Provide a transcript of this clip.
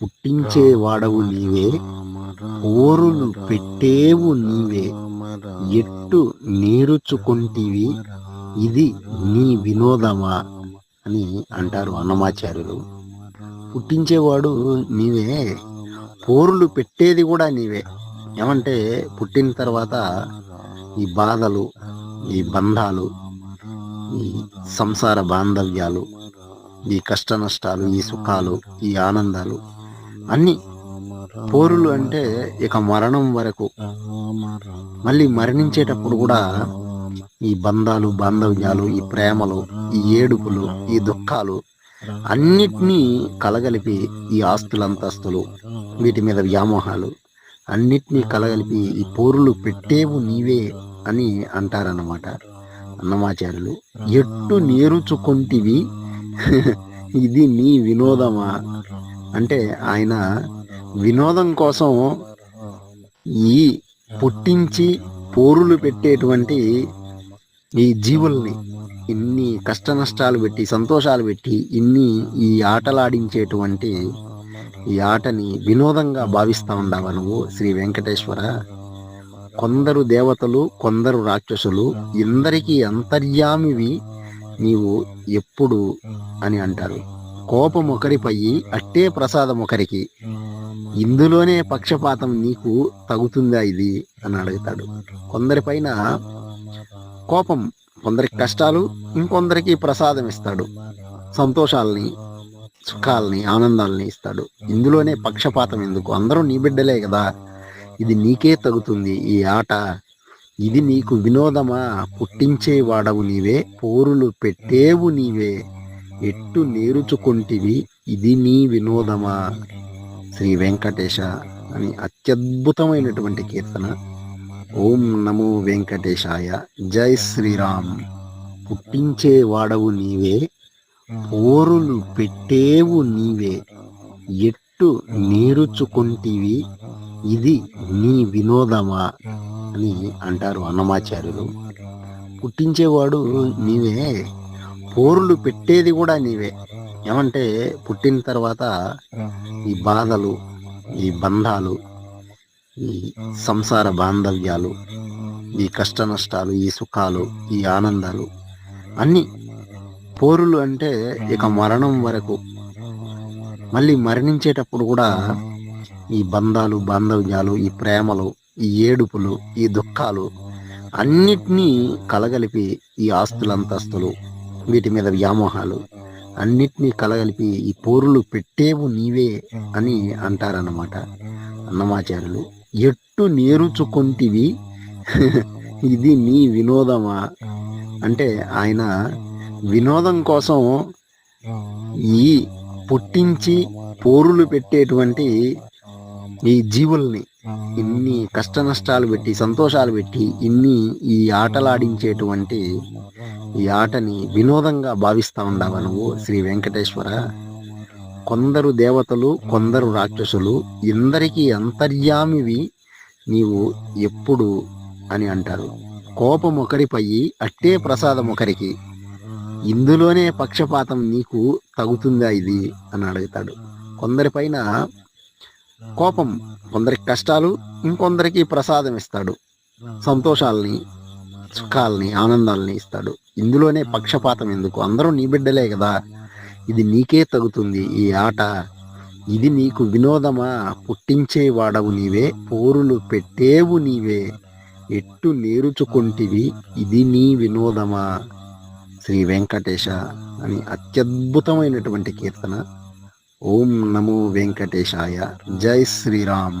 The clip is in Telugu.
పుట్టించే వాడవు నీవే ఓరులు పెట్టేవు నీవే ఎట్టు నేరుచుకొంటివి ఇది నీ వినోదమా అని అంటారు అన్నమాచార్యులు. పుట్టించేవాడు నీవే పోరులు పెట్టేది కూడా నీవే. ఏమంటే పుట్టిన తర్వాత ఈ బాధలు ఈ బంధాలు ఈ సంసార బాంధవ్యాలు ఈ కష్ట నష్టాలు ఈ సుఖాలు ఈ ఆనందాలు అన్ని. పోరులు అంటే ఇక మరణం వరకు. మళ్ళీ మరణించేటప్పుడు కూడా ఈ బంధాలు బాంధవ్యాలు ఈ ప్రేమలు ఈ ఏడుపులు ఈ దుఃఖాలు అన్నిటినీ కలగలిపి ఈ ఆస్తులంతస్తులు వీటి మీద వ్యామోహాలు అన్నిటినీ కలగలిపి ఈ పోరులు పెట్టేవు నీవే అని అంటారన్నమాట అన్నమాచార్యులు. ఎట్టు నేరుచుకొంటివి? ఇది నీ వినోదమా? అంటే ఆయన వినోదం కోసం ఈ పుట్టించి పోరులు పెట్టేటువంటి ఈ జీవుల్ని ఇన్ని కష్ట నష్టాలు పెట్టి సంతోషాలు పెట్టి ఇన్ని ఈ ఆటలాడించేటువంటి ఈ ఆటని వినోదంగా భావిస్తా ఉండావా నువ్వు? శ్రీ వెంకటేశ్వర. కొందరు దేవతలు కొందరు రాక్షసులు ఇందరికీ అంతర్యామివి నీవు ఎప్పుడు అని అంటారు. కోపం ఒకరిపై అట్టే ప్రసాదం ఒకరికి ఇందులోనే పక్షపాతం నీకు తగుతుందా ఇది? అని అడుగుతాడు. కొందరిపైన కోపం కొందరికి కష్టాలు ఇంకొందరికి ప్రసాదం ఇస్తాడు సంతోషాలని సుఖాలని ఆనందాలని ఇస్తాడు. ఇందులోనే పక్షపాతం ఎందుకు? అందరూ నీ బిడ్డలే కదా. ఇది నీకే తగుతుంది ఈ ఆట. ఇది నీకు వినోదమా? పుట్టించే వాడవు నీవే పోరులు పెట్టేవు నీవే. ఎట్టు నేరుచుకొంటివి? ఇది నీ వినోదమా? శ్రీ వెంకటేశ అని అత్యద్భుతమైనటువంటి కీర్తన. ఓం నమో వెంకటేశాయ. జై శ్రీరామ్. పుట్టించే వాడవు నీవే పోరులు పెట్టేవు నీవే. ఎట్టు నేరుచుకొంటివి? ఇది నీ వినోదమా? అని అంటారు అన్నమాచార్యులు. పుట్టించేవాడు నీవే కోరులు పెట్టేది కూడా నీవే. ఏమంటే పుట్టిన తర్వాత ఈ బాధలు ఈ బంధాలు ఈ సంసార బాంధవ్యాలు ఈ కష్ట నష్టాలు ఈ సుఖాలు ఈ ఆనందాలు అన్ని పోరులు అంటే ఇక మరణం వరకు. మళ్ళీ మరణించేటప్పుడు కూడా ఈ బంధాలు బాంధవ్యాలు ఈ ప్రేమలు ఈ ఏడుపులు ఈ దుఃఖాలు అన్నిటినీ కలగలిపి ఈ ఆస్తులంతస్తులు వీటి మీద వ్యామోహాలు. అన్నిటినీ కలగలిపి ఈ పోరులు పెట్టేవు నీవే అని అంటారన్నమాట. అన్నమాచార్యులు. ఎట్టు నేరుచుకొంటివి? ఇది నీ వినోదమా? అంటే ఆయన వినోదం కోసం ఈ పుట్టించి పోరులు పెట్టేటువంటి ఈ జీవుల్ని ఇన్ని కష్ట నష్టాలు పెట్టి సంతోషాలు పెట్టి ఇన్ని ఈ ఆటలాడించేటువంటి ఈ ఆటని వినోదంగా భావిస్తా ఉండావా నువ్వు శ్రీ వెంకటేశ్వర? కొందరు దేవతలు కొందరు రాక్షసులు ఇందరికీ అంతర్యామివి నీవు ఎప్పుడు అని అంటారు. కోపం ఒకరిపై అట్టే ప్రసాదం ఒకరికి. ఇందులోనే పక్షపాతం నీకు తగుతుందా ఇది? అని అడుగుతాడు. కొందరిపైన కోపం కొందరికి కష్టాలు ఇంకొందరికి ప్రసాదం ఇస్తాడు. సంతోషాలని సుఖాలని ఆనందాలని ఇస్తాడు. ఇందులోనే పక్షపాతం ఎందుకు? అందరూ నీ బిడ్డలే కదా. ఇది నీకే తగుతుంది ఈ ఆట. ఇది నీకు వినోదమా? పుట్టించే వాడవు నీవే పోరులు పెట్టేవు నీవే. ఎట్టు నేర్చుకుంటివి ఇది నీ వినోదమా? శ్రీ వెంకటేశ అని అత్యద్భుతమైనటువంటి కీర్తన. ఓం నమో వెంకటేశాయ. జై శ్రీరామ్.